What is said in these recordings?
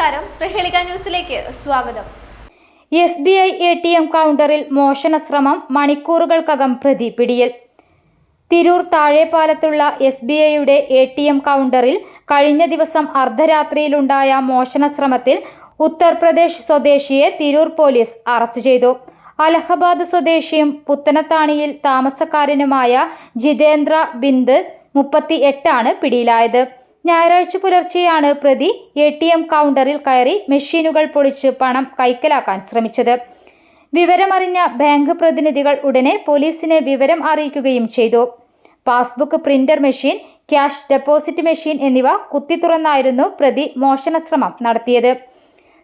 നമസ്കാരം. പ്രഹേളിക ന്യൂസിലേക്ക് സ്വാഗതം. S B I A T M കൗണ്ടറിൽ മോഷണ ശ്രമം മണിക്കൂറുകൾക്കകം പ്രതി പിടിയിൽ. തിരൂർ താഴെപ്പാലത്തുള്ള എസ് ബി ഐയുടെ എ ടി എം കൗണ്ടറിൽ കഴിഞ്ഞ ദിവസം അർദ്ധരാത്രിയിലുണ്ടായ മോഷണ ശ്രമത്തിൽ ഉത്തർപ്രദേശ് സ്വദേശിയെ തിരൂർ പോലീസ് അറസ്റ്റ് ചെയ്തു. അലഹബാദ് സ്വദേശിയും പുത്തനത്താണിയിൽ താമസക്കാരനുമായ ജിതേന്ദ്ര ബിന്ദ് മുപ്പത്തി എട്ടാണ് പിടിയിലായത്. ഞായറാഴ്ച പുലർച്ചെയാണ് പ്രതി എ ടി എം കൗണ്ടറിൽ കയറി മെഷീനുകൾ പൊളിച്ച് പണം കൈക്കലാക്കാൻ ശ്രമിച്ചത്. വിവരമറിഞ്ഞ ബാങ്ക് പ്രതിനിധികൾ ഉടനെ പോലീസിനെ വിവരം അറിയിക്കുകയും ചെയ്തു. Passbook printer machine cash deposit machine എന്നിവ കുത്തിത്തുറന്നായിരുന്നു പ്രതി മോഷണശ്രമം നടത്തിയത്.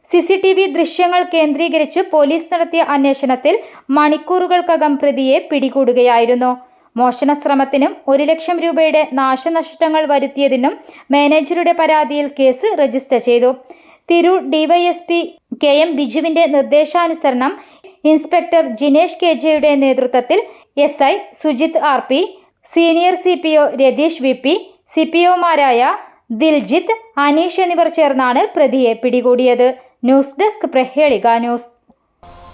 സി സി ടി വി ദൃശ്യങ്ങൾ കേന്ദ്രീകരിച്ച് പോലീസ് നടത്തിയ അന്വേഷണത്തിൽ മണിക്കൂറുകൾക്കകം പ്രതിയെ പിടികൂടുകയായിരുന്നു. മോഷണ ശ്രമത്തിനും ഒരു ലക്ഷം രൂപയുടെ നാശനഷ്ടങ്ങൾ വരുത്തിയതിനും മാനേജറുടെ പരാതിയിൽ കേസ് രജിസ്റ്റർ ചെയ്തു. തിരൂർ ഡിവൈഎസ്പി കെ എം ബിജുവിന്റെ നിർദ്ദേശാനുസരണം ഇൻസ്പെക്ടർ ജിനേഷ് കെ ജെയുടെ നേതൃത്വത്തിൽ S I Sujith R P senior C P O Ratheesh V P C P ഒമാരായ Diljith Aneesh എന്നിവർ ചേർന്നാണ് പ്രതിയെ പിടികൂടിയത്. News desk Prahelika news.